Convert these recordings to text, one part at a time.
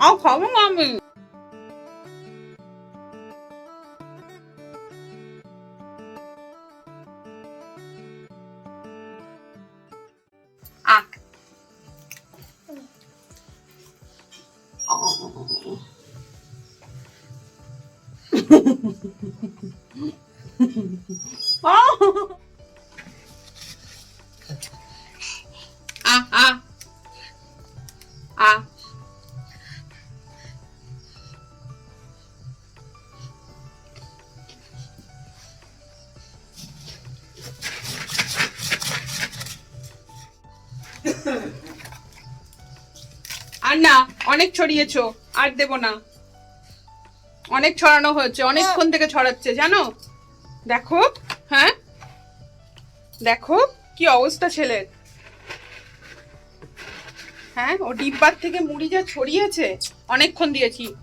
আর খাব না আমি আখ আ আর না, অনেক ছড়িয়েছো, আর দেব না। অনেক ছড়ানো হয়েছে, অনেকক্ষণ থেকে ছড়াচ্ছে, জানো? দেখো হ্যাঁ? দেখো, কি অবস্থা ছেলের। হ্যাঁ ও ডিব্বার থেকে মুড়ি যা ছড়িয়েছে, অনেকক্ষণ দিয়েছি।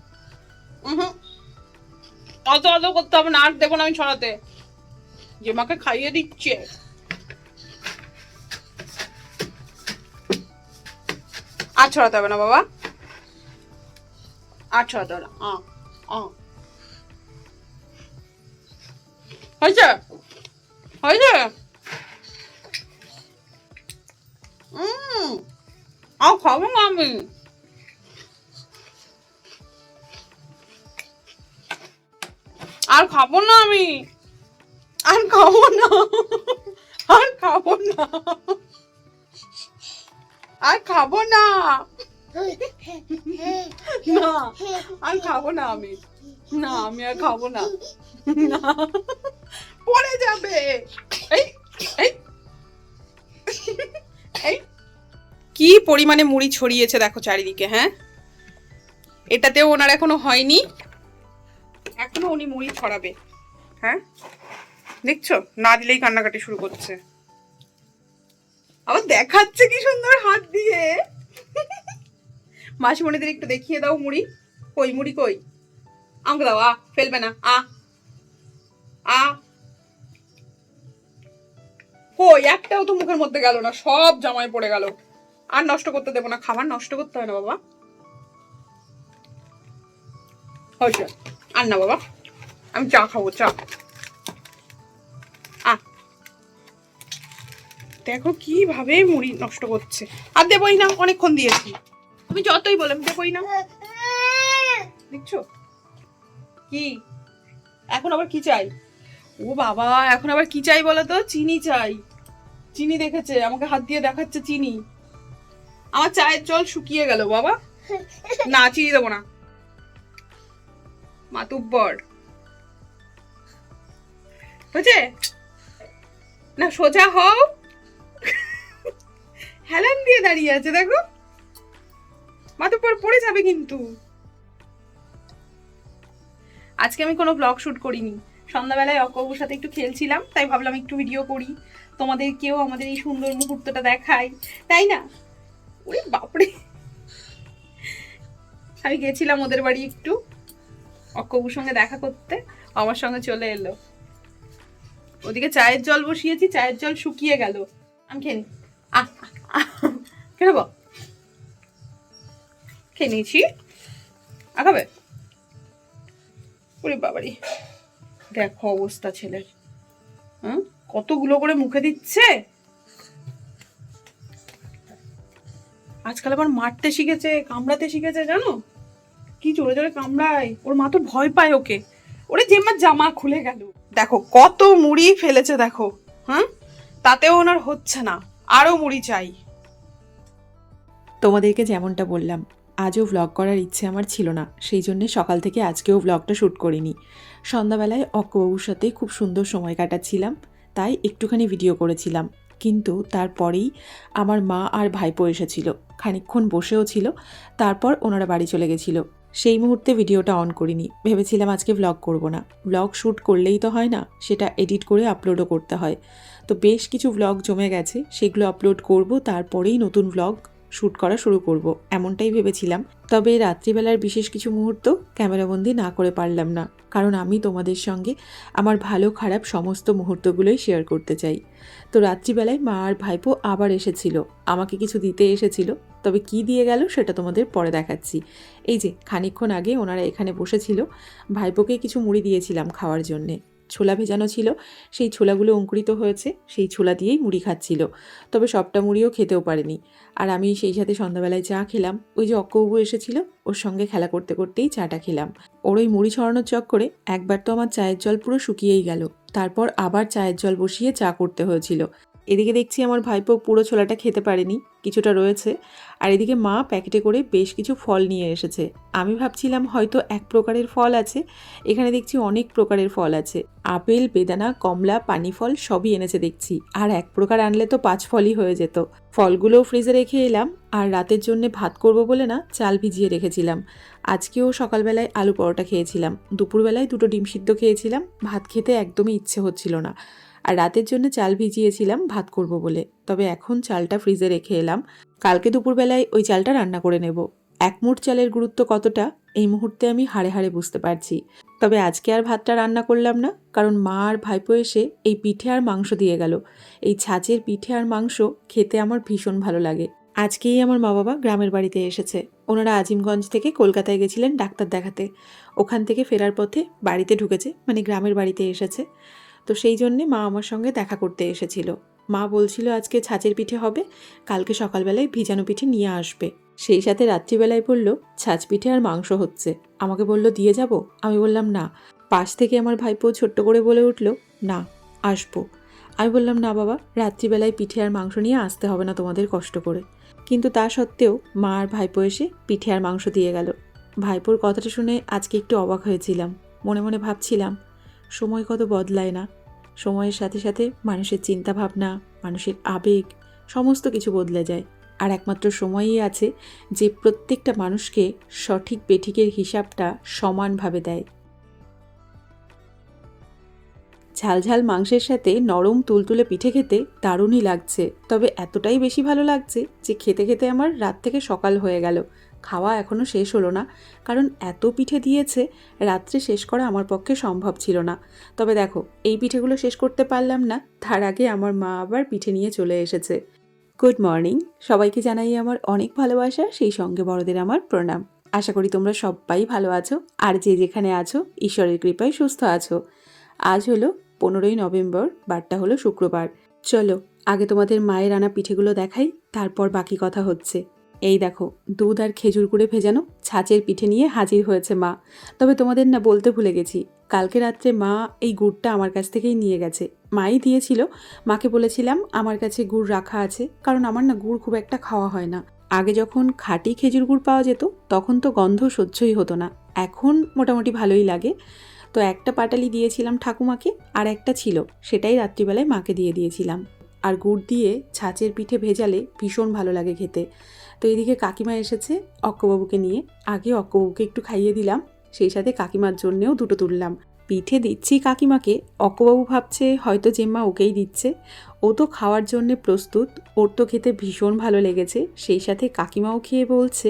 উহুম। অত অত করতে হবে না, আর দেবো না আমি ছড়াতে। যে মাকে খাইয়ে দিচ্ছে। আর ছড়াতে হবে না, বাবা। আর ছড়াতে হবে না। হয়েছে? হয়েছে? আর খাব না আমি। আর খাব না আমি। আর খাব না। আর খাব না। আর খাব না। না আর খাব না আমি। না আমি আর খাব না। না। পড়ে যাবে। এই এই। এই। কি পরিমাণে মুড়ি ছড়িয়েছে দেখো চারিদিকে হ্যাঁ? এটাতেও ওনার এখনও হয়নি। এখনও উনি মুড়ি ছড়াবে হ্যাঁ? দেখছ? না দিলেই কান্নাকাটি শুরু করছে। আবার দেখাচ্ছে কি সুন্দর হাত দিয়ে। মাসিমণিদের একটু দেখিয়ে দাও মুড়ি। কই মুড়ি কই? আমাকে দাও, আ, ফেলবে না, আ। আ। কই, একটাও তো মুখের মধ্যে গেল না, সব জামায় পড়ে গেল। আর নষ্ট করতে দেবো না, খাবার নষ্ট করতে হয় না বাবা। হয়েছে। আর না বাবা, আমি চা খাব, চা। দেখো কীভাবে মুড়ি নষ্ট করছে। আর দেবই না, অনেকক্ষণ দিয়েছি। তুমি যতই বলে দেবই না। দেখছ? কি? এখন আবার কি চাই? ও বাবা, এখন আবার কি চাই বলো তো? চিনি চাই। চিনি দেখেছে, আমাকে হাত দিয়ে দেখাচ্ছে চিনি। আমার চায়ের জল শুকিয়ে গেল, বাবা। না, চিনি দেবো না। মাতুব্বর হয়েছে? না, সোজা হও। হেলান দিয়ে দাঁড়িয়ে আছে, দেখো। মাতুব্বর পড়ে যাবে কিন্তু। আজকে আমি কোনো ব্লগ শুট করিনি। সন্ধ্যাবেলায় অকবুর সাথে একটু খেলছিলাম, তাই ভাবলাম একটু ভিডিও করি। তোমাদের কেউ আমাদের এই সুন্দর মুহূর্তটা দেখায়, তাই না? ওরে বাপরে। আমি গেছিলাম ওদের বাড়ি একটু অক্কবুর সঙ্গে দেখা করতে, আমার সঙ্গে চলে এলো। ওদিকে চায়ের জল বসিয়েছি, চায়ের জল শুকিয়ে গেল। আমি খেয়ে আহ। কেন গো খেয়ে নিয়েছি। আগাবে ওরে বাবারি। দেখো অবস্থা ছেলের। হ্যাঁ কতগুলো করে মুখে দিচ্ছে। আজকাল আবার মারতে শিখেছে, কামড়াতে শিখেছে, জানো? কি জোরে জোরে কামড়ায়। ওর মা তো ভয় পায় ওকে। ওরে জেম্মার জামা খুলে গেল। দেখো কত মুড়ি ফেলেছে, দেখো। হ্যাঁ তাতেও ওনার হচ্ছে না। আরও মুড়ি চাই। তোমাদেরকে যেমনটা বললাম, আজও ভ্লগ করার ইচ্ছে আমার ছিল না, সেই জন্য সকাল থেকে আজকেও ভ্লগটা শ্যুট করিনি। সন্ধ্যাবেলায় অক্কবাবুর সাথে খুব সুন্দর সময় কাটাচ্ছিলাম, তাই একটুখানি ভিডিও করেছিলাম। কিন্তু তারপরেই আমার মা আর ভাইপো এসেছিল, খানিকক্ষণ বসেও ছিল, তারপর ওনারা বাড়ি চলে গেছিল। সেই মুহূর্তে ভিডিওটা অন করিনি, ভেবেছিলাম আজকে ভ্লগ করব না। ভ্লগ শ্যুট করলেই তো হয় না, সেটা এডিট করে আপলোডও করতে হয়। তো বেশ কিছু ভ্লগ জমে গেছে, সেগুলো আপলোড করব, তারপরেই নতুন ভ্লগ শ্যুট করা শুরু করব, এমনটাই ভেবেছিলাম। তবে রাত্রিবেলার বিশেষ কিছু মুহূর্ত ক্যামেরাবন্দি না করে পারলাম না, কারণ আমি তোমাদের সঙ্গে আমার ভালো খারাপ সমস্ত মুহূর্তগুলোই শেয়ার করতে চাই। তো রাত্রিবেলায় মা আর ভাইপো আবার এসেছিল, আমাকে কিছু দিতে এসেছিল, তবে কি দিয়ে গেল সেটা তোমাদের পরে দেখাচ্ছি। এই যে, খানিকক্ষণ আগে ওনারা এখানে বসেছিল, ভাইপোকে কিছু মুড়ি দিয়েছিলাম খাওয়ার জন্যে। ছোলা ভেজানো ছিল, সেই ছোলাগুলো অঙ্কুরিত হয়েছে, সেই ছোলা দিয়েই মুড়ি খাচ্ছিল। তবে সবটা মুড়িও খেতেও পারেনি। আর আমি সেই সাথে সন্ধ্যাবেলায় চা খেলাম। ওই যে অক্কবু এসেছিল, ওর সঙ্গে খেলা করতে করতেই চাটা খেলাম। ওর ওই মুড়ি ছড়ানোর চক্করে একবার তো আমার চায়ের জল পুরো শুকিয়েই গেল। তারপর আবার চায়ের জল বসিয়ে চা করতে হয়েছিল। এদিকে দেখছি আমার ভাইপো পুরো ছোলাটা খেতে পারেনি, কিছুটা রয়েছে। আর এদিকে মা প্যাকেটে করে বেশ কিছু ফল নিয়ে এসেছে। আমি ভাবছিলাম হয়তো এক প্রকারের ফল আছে, এখানে দেখছি অনেক প্রকারের ফল আছে। আপেল, বেদানা, কমলা পানি ফল সবই এনেছে দেখছি। আর এক প্রকার আনলে তো পাঁচ ফলই হয়ে যেত। ফলগুলোও ফ্রিজে রেখে এলাম, আর রাতের জন্য ভাত করব বলে না, চাল ভিজিয়ে রেখেছিলাম। আজকেও সকালবেলায় আলু পরোটা খেয়েছিলাম। দুপুরবেলায় দুটো ডিম সিদ্ধ খেয়েছিলাম, ভাত খেতে একদমই ইচ্ছে হচ্ছিল না। আর রাতের জন্য চাল ভিজিয়েছিলাম, ভাত করব বলে। তবে এখন চালটা ফ্রিজে রেখে এলাম। কালকে দুপুরবেলায় ওই চালটা রান্না করে নেব। এক মুঠ চালের গুরুত্ব কতটা, এই মুহূর্তে আমি হাড়ে হাড়ে বুঝতে পারছি। তবে আজকে আর ভাতটা রান্না করলাম না, কারণ মা আর ভাইপো এসে এই পিঠে আর মাংস দিয়ে গেল। এই ছাঁচের পিঠে আর মাংস খেতে আমার ভীষণ ভালো লাগে। আজকেই আমার মা বাবা গ্রামের বাড়িতে এসেছে। ওনারা আজিমগঞ্জ থেকে কলকাতায় গেছিলেন ডাক্তার দেখাতে। ওখান থেকে ফেরার পথে বাড়িতে ঢুকেছে মানে গ্রামের বাড়িতে এসেছে। তো সেই জন্যে মা আমার সঙ্গে দেখা করতে এসেছিল। মা বলছিল, আজকে ছাঁচের পিঠে হবে, কালকে সকালবেলায় ভিজানো পিঠে নিয়ে আসবে। সেই সাথে রাত্রিবেলায় বলল, ছাঁচ পিঠে আর মাংস হচ্ছে। আমাকে বলল, দিয়ে যাব? আমি বললাম, না। পাশ থেকে আমার ভাইপো ছোট্ট করে বলে উঠল, না, আসব। আমি বললাম, না বাবা, রাত্রিবেলায় পিঠে আর মাংস নিয়ে আসতে হবে না তোমাদের কষ্ট করে। কিন্তু তা সত্ত্বেও মা আর ভাইপো এসে পিঠে আর মাংস দিয়ে গেল। ভাইপোর কথাটা শুনে আজকে একটু অবাক হয়েছিলাম। মনে মনে ভাবছিলাম সময় কত বদলায় না। সময়ের সাথে সাথে মানুষের চিন্তা ভাবনা মানুষের আবেগ, সমস্ত কিছু বদলে যায়। আর একমাত্র সময়ই আছে যে প্রত্যেকটা মানুষকে সঠিক বেঠিকের হিসাবটা সমানভাবে দেয়। ঝালঝাল মাংসের সাথে নরম তুলতুলে পিঠে খেতে দারুণই লাগছে। তবে এতটাই বেশি ভালো লাগছে যে খেতে খেতে আমার রাত থেকে সকাল হয়ে গেল। খাওয়া এখনও শেষ হলো না। কারণ এত পিঠে দিয়েছে, রাত্রে শেষ করা আমার পক্ষে সম্ভব ছিল না। তবে দেখো, এই পিঠেগুলো শেষ করতে পারলাম না, তার আগে আমার মা আবার পিঠে নিয়ে চলে এসেছে। গুড মর্নিং সবাইকে জানাই আমার অনেক ভালোবাসা, সেই সঙ্গে বড়দের আমার প্রণাম। আশা করি তোমরা সবাই ভালো আছো, আর যে যেখানে আছো, ঈশ্বরের কৃপায় সুস্থ আছো। আজ হলো পনেরোই নভেম্বর, বারটা হলো শুক্রবার। চলো, আগে তোমাদের মায়ের আনা পিঠেগুলো দেখাই, তারপর বাকি কথা হচ্ছে। এই দেখো, দুধ আর খেজুর গুঁড়ে ভেজানো ছাঁচের পিঠে নিয়ে হাজির হয়েছে মা। তবে তোমাদের না বলতে ভুলে গেছি, কালকে রাত্রে মা এই গুড়টা আমার কাছ থেকেই নিয়ে গেছে। মাই দিয়েছিল, মাকে বলেছিলাম আমার কাছে গুড় রাখা আছে, কারণ আমার না গুড় খুব একটা খাওয়া হয় না। আগে যখন খাঁটি খেজুর গুড় পাওয়া যেত, তখন তো গন্ধ সহ্যই হতো না। এখন মোটামুটি ভালোই লাগে। তো একটা পাটালি দিয়েছিলাম ঠাকুমাকে, আর একটা ছিল, সেটাই রাত্রিবেলায় মাকে দিয়ে দিয়েছিলাম। আর গুড় দিয়ে ছাঁচের পিঠে ভেজালে ভীষণ ভালো লাগে খেতে। তো এদিকে কাকিমা এসেছে অক্কবাবুকে নিয়ে। আগে অক্কবাবুকে একটু খাইয়ে দিলাম, সেই সাথে কাকিমার জন্যেও দুটো তুললাম। পিঠে দিচ্ছি কাকিমাকে, অক্কবাবু ভাবছে হয়তো জেম্মা ওকেই দিচ্ছে। ও তো খাওয়ার জন্যে প্রস্তুত। ওর তো খেতে ভীষণ ভালো লেগেছে। সেই সাথে কাকিমাও খেয়ে বলছে,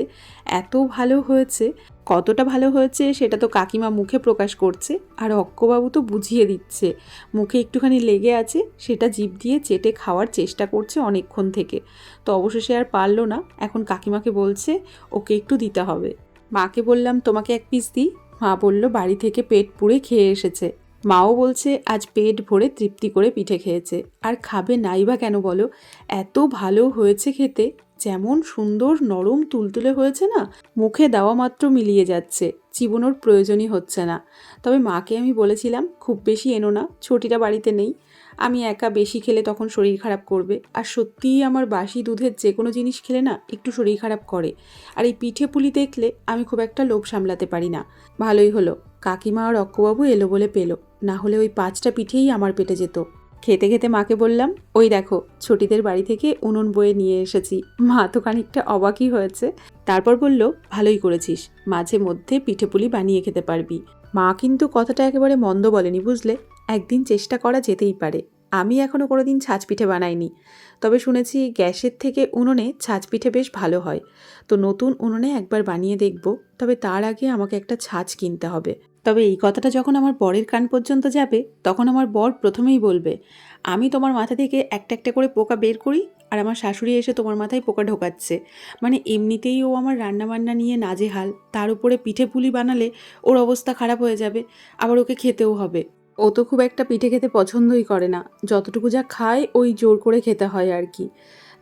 এত ভালো হয়েছে। কতটা ভালো হয়েছে সেটা তো কাকিমা মুখে প্রকাশ করছে। আর অক্কবাবু তো বুঝিয়ে দিচ্ছে। মুখে একটুখানি লেগে আছে, সেটা জিভ দিয়ে চেটে খাওয়ার চেষ্টা করছে অনেকক্ষণ থেকে। তো অবশেষে আর পারল না। এখন কাকিমাকে বলছে, ওকে একটু দিতে হবে। মাকে বললাম, তোমাকে এক পিস দিই। মা বলল, বাড়ি থেকে পেট পুড়ে খেয়ে এসেছে। মাও বলছে, আজ পেট ভরে তৃপ্তি করে পিঠে খেয়েছে। আর খাবে নাই বা কেন বলো? এত ভালো হয়েছে খেতে, যেমন সুন্দর নরম তুলতুলে হয়েছে না? মুখে দেওয়া মাত্র মিলিয়ে যাচ্ছে চিবনোর প্রয়োজনই হচ্ছে না। তবে মাকে আমি বলেছিলাম, খুব বেশি এনো না, ছটিটা বাড়িতে নেই। আমি একা বেশি খেলে তখন শরীর খারাপ করবে। আর সত্যিই আমার বাসি দুধের যে কোনো জিনিস খেলে না, একটু শরীর খারাপ করে। আর এই পিঠে পুলি দেখলে আমি খুব একটা লোভ সামলাতে পারি না। ভালোই হলো। কাকিমা আর অক্কবাবু এলো বলে পেল। না হলে ওই পাঁচটা পিঠেই আমার পেটে যেত। খেতে খেতে মাকে বললাম, ওই দেখো, ছুটিদের বাড়ি থেকে উনুন বয়ে নিয়ে এসেছি। মা তো খানিকটা অবাকই হয়েছে। তারপর বলল, ভালোই করেছিস, মাঝে মধ্যে পিঠেপুলি বানিয়ে খেতে পারবি। মা কিন্তু কথাটা একেবারে মন্দ বলেনি, বুঝলে? একদিন চেষ্টা করা যেতেই পারে। আমি এখনও কোনো দিন ছাঁচ পিঠে বানাইনি। তবে শুনেছি গ্যাসের থেকে উনুনে ছাঁচ পিঠে বেশ ভালো হয়। তো নতুন উনুনে একবার বানিয়ে দেখব, তবে তার আগে আমাকে একটা ছাঁচ কিনতে হবে। তবে এই কথাটা যখন আমার বরের কান পর্যন্ত যাবে, তখন আমার বর প্রথমেই বলবে, আমি তোমার মাথা থেকে একটা একটা করে পোকা বের করি আর আমার শাশুড়ি এসে তোমার মাথায় পোকা ঢোকাচ্ছে। মানে এমনিতেই ও আমার রান্নাবান্না নিয়ে নাজেহাল, তার উপরে পিঠে পুলি বানালে ওর অবস্থা খারাপ হয়ে যাবে, আবার ওকে খেতেও হবে। ও তো খুব একটা পিঠে খেতে পছন্দই করে না, যতটুকু যা খায় ওই জোর করে খেতে হয় আর কি।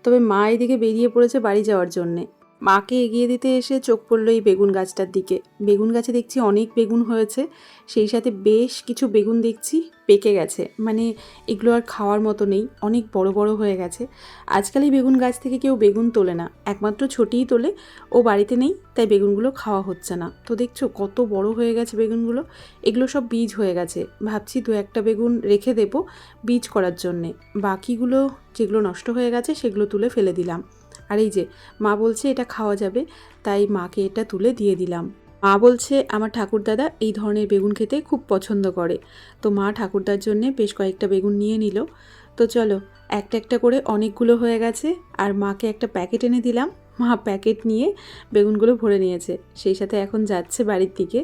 তবে মা এদিকে বেরিয়ে পড়েছে বাড়ি যাওয়ার জন্যে। মাকে এগিয়ে দিতে এসে চোখ পড়ল এই বেগুন গাছটার দিকে। বেগুন গাছে দেখছি অনেক বেগুন হয়েছে। সেই সাথে বেশ কিছু বেগুন দেখছি পেকে গেছে। মানে এগুলো আর খাওয়ার মতো নেই, অনেক বড় বড় হয়ে গেছে। আজকাল এই বেগুন গাছ থেকে কেউ বেগুন তোলে না। একমাত্র ছোটিই তোলে, ও বাড়িতে নেই, তাই বেগুনগুলো খাওয়া হচ্ছে না। তো দেখছ কত বড় হয়ে গেছে বেগুনগুলো। এগুলো সব বীজ হয়ে গেছে। ভাবছি দু একটা বেগুন রেখে দেবো বীজ করার জন্যে। বাকিগুলো যেগুলো নষ্ট হয়ে গেছে সেগুলো তুলে ফেলে দিলাম। আর এই যে, মা বলছে এটা খাওয়া যাবে, তাই মাকে এটা তুলে দিয়ে দিলাম। মা বলছে, আমার ঠাকুরদাদা এই ধরনের বেগুন খেতে খুব পছন্দ করে। তো মা ঠাকুরদার জন্যে বেশ কয়েকটা বেগুন নিয়ে নিল। তো চলো, একটা একটা করে অনেকগুলো হয়ে গেছে, আর মাকে একটা প্যাকেট এনে দিলাম। মা প্যাকেট নিয়ে বেগুনগুলো ভরে নিয়েছে, সেই সাথে এখন যাচ্ছে বাড়ির দিকে।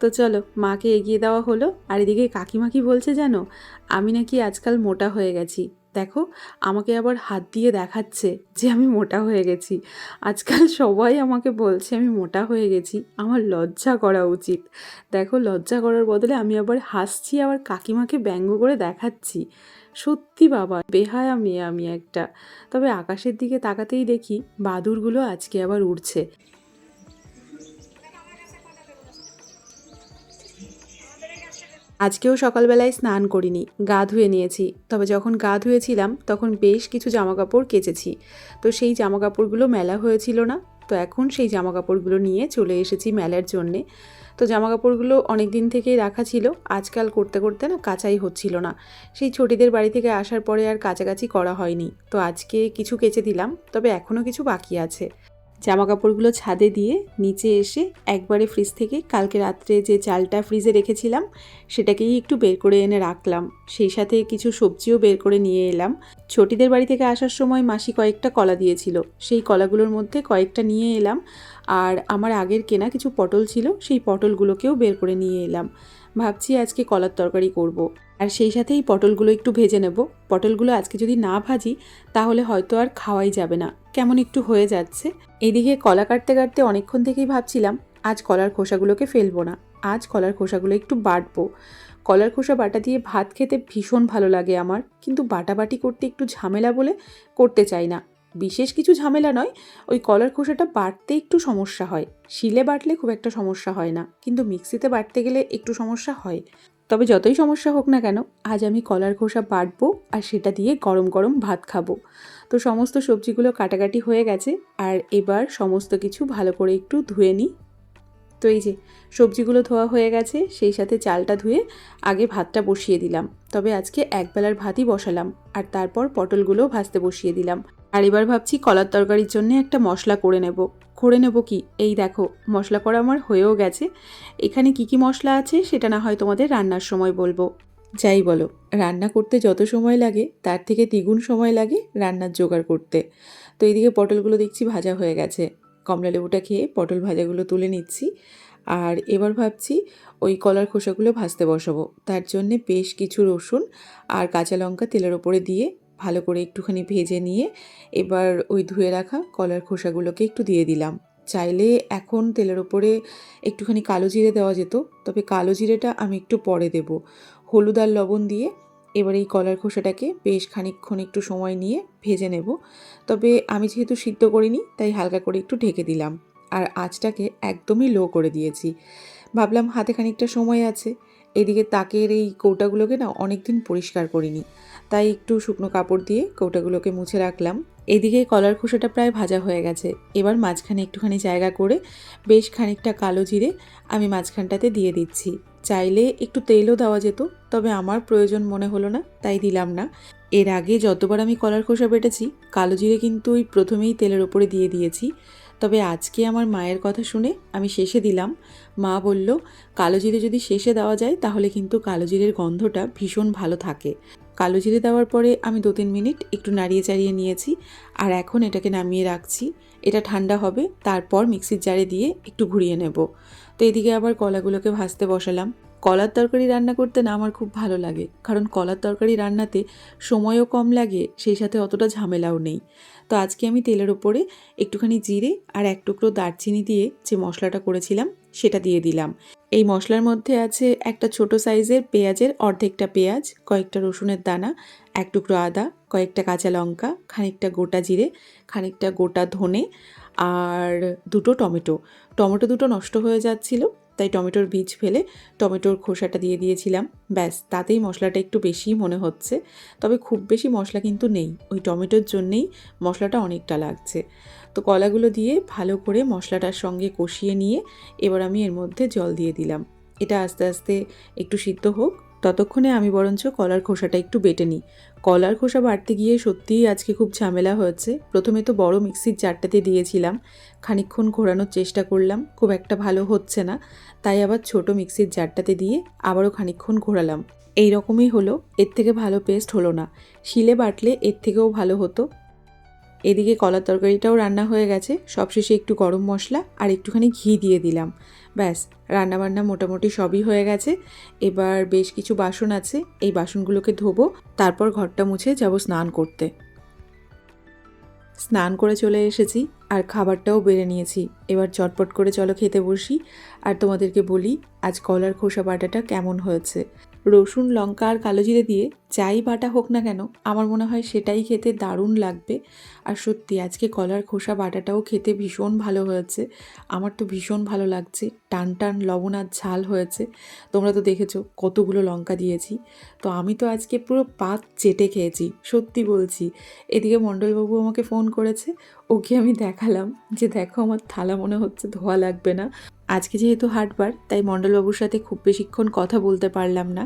তো চলো, মাকে এগিয়ে দেওয়া হলো, আর এদিকে কাকিমা কি বলছে জানো? আমি নাকি আজকাল মোটা হয়ে গেছি। দেখো, আমাকে আবার হাত দিয়ে দেখাচ্ছে যে আমি মোটা হয়ে গেছি। আজকাল সবাই আমাকে বলছে আমি মোটা হয়ে গেছি, আমার লজ্জা করা উচিত। দেখো, লজ্জা করার বদলে আমি আবার হাসছি, আবার কাকিমাকে ব্যঙ্গ করে দেখাচ্ছি। সত্যি বাবা, বেহায়া মেয়ে আমি একটা। তবে আকাশের দিকে তাকাতেই দেখি বাদুরগুলো আজকে আবার উড়ছে। আজকেও সকালবেলায় স্নান করিনি, গা ধুয়ে নিয়েছি। তবে যখন গা ধুয়েছিলাম, তখন বেশ কিছু জামাকাপড় কেচেছি। তো সেই জামাকাপড়গুলো মেলা হয়েছিল না? তো এখন সেই জামাকাপড়গুলো নিয়ে চলে এসেছি মেলার জন্যে। তো জামাকাপড়গুলো অনেক দিন থেকেই রাখা ছিল, আজকাল করতে করতে না কাচাই হচ্ছিল না। সেই ছোটিদের বাড়ি থেকে আসার পরে আর কাছাকাছি করা হয়নি। তো আজকে কিছু কেচে দিলাম, তবে এখনও কিছু বাকি আছে। জামা কাপড়গুলো ছাদে দিয়ে নিচে এসে একবারে ফ্রিজ থেকে কালকে রাত্রে যে চালটা ফ্রিজে রেখেছিলাম, সেটাকেই একটু বের করে এনে রাখলাম। সেই সাথে কিছু সবজিও বের করে নিয়ে এলাম। ছোটিদের বাড়ি থেকে আসার সময় মাসি কয়েকটা কলা দিয়েছিল। সেই কলাগুলোর মধ্যে কয়েকটা নিয়ে এলাম। আর আমার আগের কেনা কিছু পটল ছিল, সেই পটলগুলোকেও বের করে নিয়ে এলাম। ভাবছি আজকে কলার তরকারি করব। আর সেই সাথে এই পটলগুলো একটু ভেজে নেব। পটলগুলো আজকে যদি না ভাজি, তাহলে হয়তো আর খাওয়াই যাবে না। কেমন একটু হয়ে যাচ্ছে। এদিকে কলা কাটতে কাটতে অনেকক্ষণ থেকেই ভাবছিলাম, আজ কলার খোসাগুলোকে ফেলব না, আজ কলার খোসাগুলো একটু বাটবো। কলার খোসা বাটা দিয়ে ভাত খেতে ভীষণ ভালো লাগে আমার, কিন্তু বাটাবাটি করতে একটু ঝামেলা বলে করতে চাই না। বিশেষ কিছু ঝামেলা নয়, ওই কলার খোসাটা বাটতে একটু সমস্যা হয়। শিলে বাটলে খুব একটা সমস্যা হয় না, কিন্তু মিক্সিতে বাটতে গেলে একটু সমস্যা হয়। তবে যতই সমস্যা হোক না কেন, আজ আমি কলার খোসা বাটবো আর সেটা দিয়ে গরম গরম ভাত খাব। তো সমস্ত সবজিগুলো কাটাকাটি হয়ে গেছে, আর এবার সমস্ত কিছু ভালো করে একটু ধুয়ে নিই। তো এই যে, সবজিগুলো ধোয়া হয়ে গেছে, সেই সাথে চালটা ধুয়ে আগে ভাতটা বসিয়ে দিলাম। তবে আজকে একবেলার ভাতই বসালাম, আর তারপর পটলগুলোও ভাজতে বসিয়ে দিলাম। আর এবার ভাবছি কলার তরকারির জন্য একটা মশলা করে নেব। করে নেব কি? এই দেখো, মশলা করা আমার হয়েও গেছে। এখানে কি কি মশলা আছে সেটা না হয় তোমাদের রান্নার সময় বলব। যাই বলো, রান্না করতে যত সময় লাগে, তার থেকে দ্বিগুণ সময় লাগে রান্নার জোগাড় করতে। তো এইদিকে পটলগুলো দেখছি ভাজা হয়ে গেছে। কমলা লেবুটা খেয়ে পটল ভাজাগুলো তুলে নিচ্ছি। আর এবার ভাবছি ওই কলার খোসাগুলো ভাজতে বসাবো। তার জন্যে বেশ কিছু রসুন আর কাঁচা লঙ্কা তেলের ওপরে দিয়ে ভালো করে একটুখানি ভেজে নিয়ে এবার ওই ধুয়ে রাখা কলার খোসাগুলোকে একটু দিয়ে দিলাম। চাইলে এখন তেলের ওপরে একটুখানি কালো জিরে দেওয়া যেত, তবে কালো জিরেটা আমি একটু পরে দেব। হলুদ আর লবণ দিয়ে এবার এই কলার খোসাটাকে বেশ খানিকক্ষণ একটু সময় নিয়ে ভেজে নেব। তবে আমি যেহেতু সিদ্ধ করিনি, তাই হালকা করে একটু ঢেকে দিলাম। আর আঁচটাকে একদমই লো করে দিয়েছি। ভাবলাম হাতে খানিকটা সময় আছে। এদিকে তাকের এই কৌটাগুলোকে না অনেক দিন পরিষ্কার করিনি। তাই একটু শুকনো কাপড় দিয়ে কৌটাগুলোকে মুছে রাখলাম। এদিকে কলার খোসাটা প্রায় ভাজা হয়ে গেছে। এবার মাঝখানে একটুখানি জায়গা করে বেশ খানিকটা কালো জিরে আমি মাঝখানটাতে দিয়ে দিচ্ছি। চাইলে একটু তেলও দেওয়া যেত, তবে আমার প্রয়োজন মনে হলো না, তাই দিলাম না। এর আগে যতবার আমি কলার খোসা বেটেছি, কালো জিরে কিন্তু ওই প্রথমেই তেলের ওপরে দিয়ে দিয়েছি। তবে আজকে আমার মায়ের কথা শুনে আমি শেষে দিলাম। মা বলল, কালো জিরে যদি শেষে দেওয়া যায়, তাহলে কিন্তু কালো জিরের গন্ধটা ভীষণ ভালো থাকে। কালো জিরে দেওয়ার পরে আমি দু তিন মিনিট একটু নাড়িয়ে চাড়িয়ে নিয়েছি আর এখন এটাকে নামিয়ে রাখছি। এটা ঠান্ডা হবে, তারপর মিক্সির জারে দিয়ে একটু ঘুরিয়ে নেব। তো এদিকে আবার কলাগুলোকে ভাজতে বসালাম। কলার তরকারি রান্না করতে না আমার খুব ভালো লাগে। কারণ কলার তরকারি রান্নাতে সময়ও কম লাগে, সেই সাথে অতটা ঝামেলাও নেই। তো আজকে আমি তেলের ওপরে একটুখানি জিরে আর এক টুকরো দারচিনি দিয়ে যে মশলাটা করেছিলাম, সেটা দিয়ে দিলাম। এই মশলার মধ্যে আছে একটা ছোট সাইজের পেঁয়াজের অর্ধেকটা পেঁয়াজ, কয়েকটা রসুনের দানা, এক টুকরো আদা, কয়েকটা কাঁচা লঙ্কা, খানিকটা গোটা জিরে, খানিকটা গোটা ধনে আর দুটো টমেটো। টমেটো দুটো নষ্ট হয়ে যাচ্ছিল তাই টমেটোর বীজ ফেলে টমেটোর খোসাটা দিয়ে দিয়েছিলাম। ব্যাস, তাতেই মশলাটা একটু বেশিই মনে হচ্ছে। তবে খুব বেশি মশলা কিন্তু নেই। ওই টমেটোর জন্যেই মশলাটা অনেকটা লাগছে। তো কলাগুলো দিয়ে ভালো করে মশলাটার সঙ্গে কষিয়ে নিয়ে এবার আমি এর মধ্যে জল দিয়ে দিলাম। এটা আস্তে আস্তে একটু সিদ্ধ হোক। ততক্ষণে আমি বরঞ্চ কলার খোসাটা একটু বেটে নিই। কলার খোসা বাড়তে গিয়ে সত্যিই আজকে খুব ঝামেলা হয়েছে। প্রথমে তো বড় মিক্সির জারটাতে দিয়েছিলাম। খানিকক্ষণ ঘোরানোর চেষ্টা করলাম, খুব একটা ভালো হচ্ছে না। তাই আবার ছোট মিক্সির জারটাতে দিয়ে আবারও খানিকক্ষণ ঘোরালাম। এই রকমই হলো, এর থেকে ভালো পেস্ট হলো না। শিলে বাটলে এর থেকেও ভালো হতো। এদিকে কলার তরকারিটাও রান্না হয়ে গেছে। সবশেষে একটু গরম মশলা আর একটুখানি ঘি দিয়ে দিলাম। ব্যাস, রান্নাবান্না মোটামুটি সবই হয়ে গেছে। এবার বেশ কিছু বাসন আছে, এই বাসনগুলোকে ধোবো, তারপর ঘরটা মুছে যাব স্নান করতে। স্নান করে চলে এসেছি, আর খাবারটাও বেড়ে নিয়েছি। এবার চটপট করে চলো খেতে বসি, আর তোমাদেরকে বলি, আজ কলার খোসা বাটাটা কেমন হয়েছে। রসুন, লঙ্কা আর কালো জিরে দিয়ে যাই বাটা হোক না কেন, আমার মনে হয় সেটাই খেতে দারুণ লাগবে। আর সত্যি, আজকে কলার খোসা বাটাটাও খেতে ভীষণ ভালো হয়েছে। আমার তো ভীষণ ভালো লাগছে। টান টান লবণ আর ঝাল হয়েছে। তোমরা তো দেখেছ, কতগুলো লঙ্কা দিয়েছি। তো আমি তো আজকে পুরো পাত চেটে খেয়েছি, সত্যি বলছি। এদিকে মণ্ডলবাবু আমাকে ফোন করেছে, ওকে আমি দেখালাম যে দেখো আমার থালা মনে হচ্ছে ধোয়া লাগবে না। আজকে যেহেতু হাটবার, তাই মণ্ডলবাবুর সাথে খুব বেশিক্ষণ কথা বলতে পারলাম না।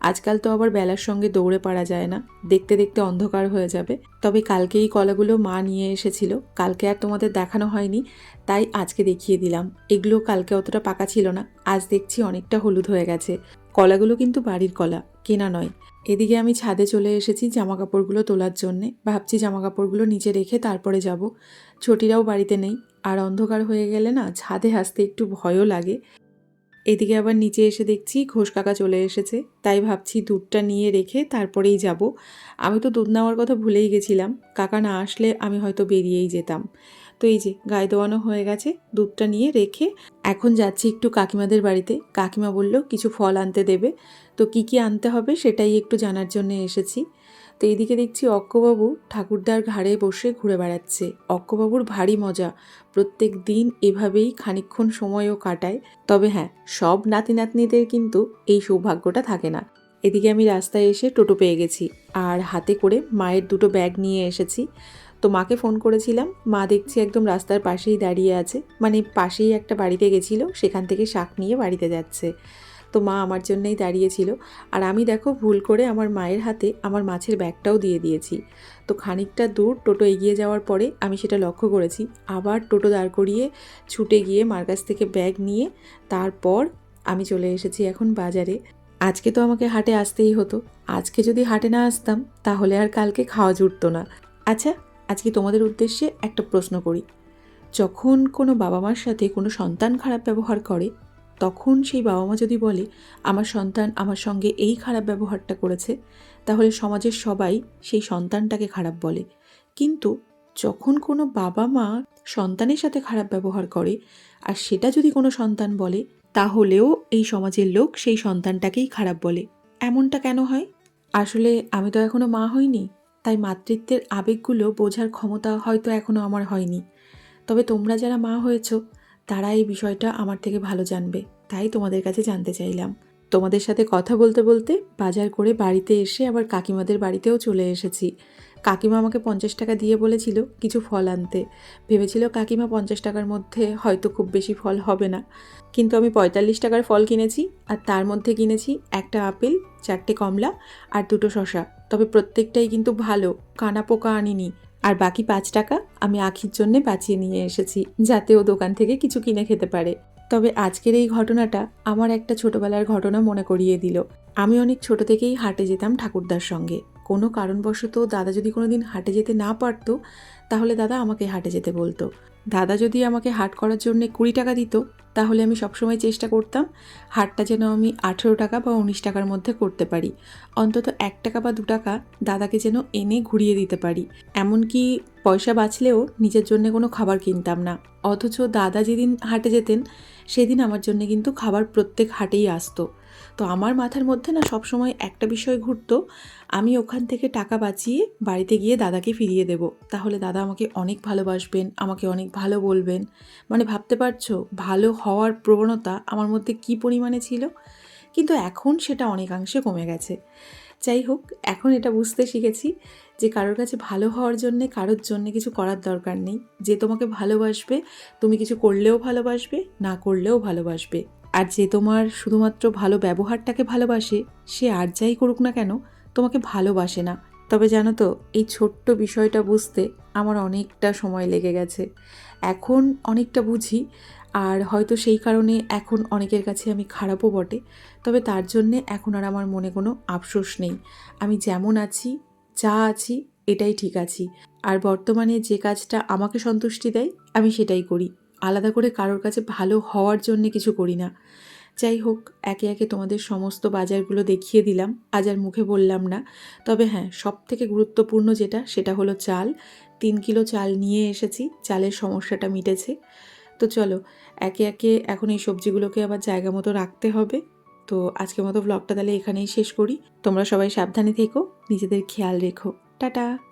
আজকাল তো আবার বেলার সঙ্গে দৌড়ে পারা যায় না, দেখতে দেখতে অন্ধকার হয়ে যাবে। তবে কালকে এই কলাগুলো মা নিয়ে এসেছিল, কালকে আর তোমাদের দেখানো হয়নি, তাই আজকে দেখিয়ে দিলাম। এগুলো কালকে অতটা পাকা ছিল না, আজ দেখছি অনেকটা হলুদ হয়ে গেছে। কলাগুলো কিন্তু বাড়ির কলা, কেনা নয়। এদিকে আমি ছাদে চলে এসেছি জামা কাপড়গুলো তোলার জন্যে। ভাবছি জামা কাপড়গুলো নিচে রেখে তারপরে যাব। ছোটিরাও বাড়িতে নেই আর অন্ধকার হয়ে গেলে না ছাদে আসতে একটু ভয়ও লাগে। এদিকে আবার নিচে এসে দেখছি ঘোষ কাকা চলে এসেছে, তাই ভাবছি দুধটা নিয়ে রেখে তারপরেই যাব। আমি তো দুধ নেওয়ার কথা ভুলেই গেছিলাম, কাকা না আসলে আমি হয়তো বেরিয়েই যেতাম। তো এই যে গায়ে দোয়ানো হয়ে গেছে, দুধটা নিয়ে রেখে এখন যাচ্ছি একটু কাকিমাদের বাড়িতে। কাকিমা বলল, কিছু ফল আনতে দেবে। তো কি কি আনতে হবে সেটাই একটু জানার জন্য এসেছি। তো এইদিকে দেখছি অক্কবাবু ঠাকুরদার ঘাড়ে বসে ঘুরে বেড়াচ্ছে। অক্কবাবুর ভারী মজা। প্রত্যেক দিন এভাবেই খানিকক্ষণ সময়ও কাটায়। তবে হ্যাঁ সব নাতি নাতনিদের কিন্তু এই সৌভাগ্যটা থাকে না। এদিকে আমি রাস্তায় এসে টোটো পেয়ে গেছি আর হাতে করে মায়ের দুটো ব্যাগ নিয়ে এসেছি। তো মাকে ফোন করেছিলাম, মা দেখছি একদম রাস্তার পাশেই দাঁড়িয়ে আছে। মানে পাশেই একটা বাড়িতে গেছিল, সেখান থেকে শাক নিয়ে বাড়িতে যাচ্ছে। তো মা আমার জন্যই দাঁড়িয়েছিল। আর আমি দেখো ভুল করে আমার মায়ের হাতে আমার মাছের ব্যাগটাও দিয়ে দিয়েছি। তো খানিকটা দূর টোটো এগিয়ে যাওয়ার পরে আমি সেটা লক্ষ্য করেছি। আবার টোটো দাঁড় করিয়ে ছুটে গিয়ে মার কাছ থেকে ব্যাগ নিয়ে তারপর আমি চলে এসেছি এখন বাজারে। আজকে তো আমাকে হাটে আসতেই হতো। আজকে যদি হাটে না আসতাম তাহলে আর কালকে খাওয়া জুটতো না। আচ্ছা আজকে তোমাদের উদ্দেশ্যে একটা প্রশ্ন করি। যখন কোনো বাবা মার সাথে কোনো সন্তান খারাপ ব্যবহার করে তখন সেই বাবা মা যদি বলে, আমার সন্তান আমার সঙ্গে এই খারাপ ব্যবহারটা করেছে, তাহলে সমাজের সবাই সেই সন্তানটাকে খারাপ বলে। কিন্তু যখন কোনো বাবা মা সন্তানের সাথে খারাপ ব্যবহার করে, আর সেটা যদি কোনো সন্তান বলে, তাহলেও এই সমাজের লোক সেই সন্তানটাকেই খারাপ বলে। এমনটা কেন হয়? আসলে আমি তো এখনও মা হইনি, তাই মাতৃত্বের আবেগগুলো বোঝার ক্ষমতা হয়তো এখনও আমার হয়নি। তবে তোমরা যারা মা হয়েছো তারা এই বিষয়টা আমার থেকে ভালো জানবে, তাই তোমাদের কাছে জানতে চাইলাম। তোমাদের সাথে কথা বলতে বলতে বাজার করে বাড়িতে এসে আবার কাকিমাদের বাড়িতেও চলে এসেছি। কাকিমা আমাকে পঞ্চাশ টাকা দিয়ে বলেছিল কিছু ফল আনতে। ভেবেছিল কাকিমা পঞ্চাশ টাকার মধ্যে হয়তো খুব বেশি ফল হবে না। কিন্তু আমি পঁয়তাল্লিশ টাকার ফল কিনেছি আর তার মধ্যে কিনেছি একটা আপেল, চারটে কমলা আর দুটো শশা তবে প্রত্যেকটাই কিন্তু ভালো কানা পোকা আনিনি। আর বাকি পাঁচ টাকা আমি আখির জন্য বাঁচিয়ে নিয়ে এসেছি, যাতে ও দোকান থেকে কিছু কিনে খেতে পারে। তবে আজকের এই ঘটনাটা আমার একটা ছোটবেলার ঘটনা মনে করিয়ে দিল। আমি অনেক ছোট থেকেই হাটে যেতাম ঠাকুরদার সঙ্গে। কোনো কারণবশত দাদা যদি কোনো দিন হাটে যেতে না পারতো, তাহলে দাদা আমাকে হাটে যেতে বলতো। দাদা যদি আমাকে হাট করার জন্য কুড়ি টাকা দিত তাহলে আমি সবসময় চেষ্টা করতাম হাটটা যেন আমি আঠেরো টাকা বা উনিশ টাকার মধ্যে করতে পারি। অন্তত এক টাকা বা দু টাকা দাদাকে যেন এনে ঘুরিয়ে দিতে পারি। এমনকি পয়সা বাঁচলেও নিজের জন্য কোনো খাবার কিনতাম না। অথচ দাদা যেদিন হাটে যেতেন, সেদিন আমার জন্য কিন্তু খাবার প্রত্যেক হাটেই আসতো। তো আমার মাথার মধ্যে না সবসময় একটা বিষয় ঘুরতো, আমি ওখান থেকে টাকা বাঁচিয়ে বাড়িতে গিয়ে দাদাকে ফিরিয়ে দেব। তাহলে দাদা আমাকে অনেক ভালোবাসবেন, আমাকে অনেক ভালো বলবেন। মানে ভাবতে পারছ, ভালো হওয়ার প্রবণতা আমার মধ্যে কি পরিমাণে ছিল? কিন্তু এখন সেটা অনেকাংশে কমে গেছে। যাই হোক, এখন এটা বুঝতে শিখেছি যে কারোর কাছে ভালো হওয়ার জন্যে, কারোর জন্যে কিছু করার দরকার নেই। যে তোমাকে ভালোবাসবে, তুমি কিছু করলেও ভালোবাসবে, না করলেও ভালোবাসবে। আর যে তোমার শুধুমাত্র ভালো ব্যবহারটাকে ভালোবাসে, সে আর যাই করুক না কেন, তোমাকে ভালোবাসে না। তবে জানো তো, এই ছোট্ট বিষয়টা বুঝতে আমার অনেকটা সময় লেগে গেছে। এখন অনেকটা বুঝি, আর হয়তো সেই কারণে এখন অনেকের কাছে আমি খারাপও বটে। তবে তার জন্যে এখন আর আমার মনে কোনো আফসোস নেই। আমি যেমন আছি, যা আছি, এটাই ঠিক আছি। আর বর্তমানে যে কাজটা আমাকে সন্তুষ্টি দেয়, আমি সেটাই করি। আলাদা করে কারোর কাছে ভালো হওয়ার জন্য কিছু করি না। যাই হোক, একে একে তোমাদের সমস্ত বাজারগুলো দেখিয়ে দিলাম, আজ আর মুখে বললাম না। তবে হ্যাঁ সব থেকে গুরুত্বপূর্ণ যেটা, সেটা হলো চাল। তিন কিলো চাল নিয়ে এসেছি, চালের সমস্যাটা মিটেছে। তো চলো, একে একে এখন এই সবজিগুলোকে আবার জায়গা মতো রাখতে হবে। তো আজকের মতো ব্লগটা তাহলে এখানেই শেষ করি। তোমরা সবাই সাবধানে থেকো, নিজেদের খেয়াল রেখো। টাটা!